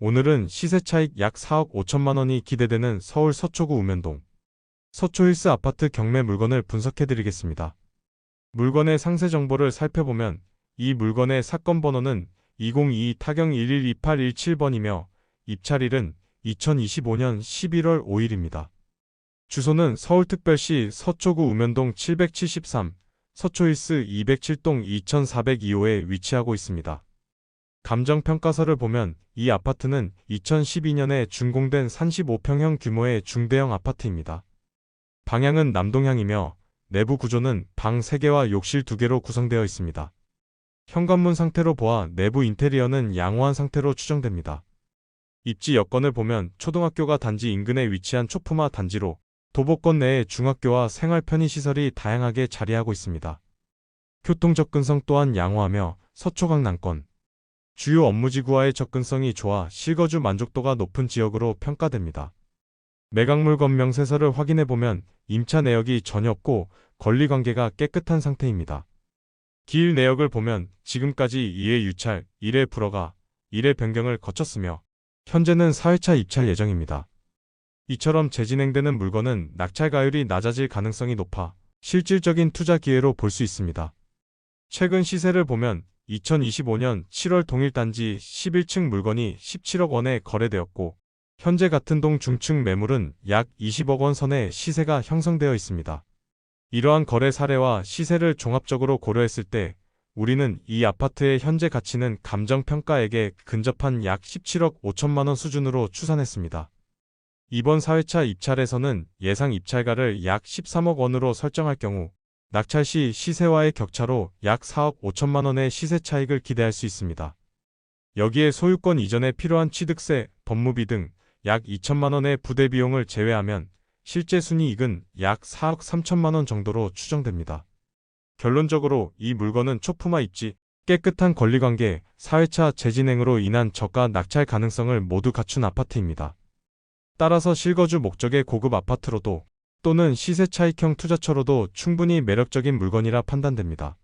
오늘은 시세 차익 약 4억 5천만 원이 기대되는 서울 서초구 우면동 서초힐스 아파트 경매 물건을 분석해 드리겠습니다. 물건의 상세 정보를 살펴보면 이 물건의 사건 번호는 2022 타경 112817번이며 입찰일은 2025년 11월 5일입니다. 주소는 서울특별시 서초구 우면동 773, 서초힐스 207동 2402호에 위치하고 있습니다. 감정평가서를 보면 이 아파트는 2012년에 준공된 35평형 규모의 중대형 아파트입니다. 방향은 남동향이며 내부 구조는 방 3개와 욕실 2개로 구성되어 있습니다. 현관문 상태로 보아 내부 인테리어는 양호한 상태로 추정됩니다. 입지 여건을 보면 초등학교가 단지 인근에 위치한 초품화 단지로 도보권 내에 중학교와 생활 편의시설이 다양하게 자리하고 있습니다. 교통 접근성 또한 양호하며 서초강 남권, 주요 업무지구와의 접근성이 좋아 실거주 만족도가 높은 지역으로 평가됩니다. 매각물 건명 세서를 확인해보면 임차 내역이 전혀 없고 권리관계가 깨끗한 상태입니다. 기일 내역을 보면 지금까지 2회 유찰, 1회 불허가, 1회 변경을 거쳤으며 현재는 4회차 입찰 예정입니다. 이처럼 재진행되는 물건은 낙찰 가율이 낮아질 가능성이 높아 실질적인 투자 기회로 볼 수 있습니다. 최근 시세를 보면 2025년 7월 동일 단지 11층 물건이 17억 원에 거래되었고 현재 같은 동 중층 매물은 약 20억 원 선의 시세가 형성되어 있습니다. 이러한 거래 사례와 시세를 종합적으로 고려했을 때 우리는 이 아파트의 현재 가치는 감정평가액에 근접한 약 17억 5천만 원 수준으로 추산했습니다. 이번 4회차 입찰에서는 예상 입찰가를 약 13억 원으로 설정할 경우 낙찰 시 시세와의 격차로 약 4억 5천만 원의 시세 차익을 기대할 수 있습니다. 여기에 소유권 이전에 필요한 취득세, 법무비 등 약 2천만 원의 부대 비용을 제외하면 실제 순이익은 약 4억 3천만 원 정도로 추정됩니다. 결론적으로 이 물건은 초품화 입지, 깨끗한 권리관계, 4회차 재진행으로 인한 저가 낙찰 가능성을 모두 갖춘 아파트입니다. 따라서 실거주 목적의 고급 아파트로도 또는 시세 차익형 투자처로도 충분히 매력적인 물건이라 판단됩니다.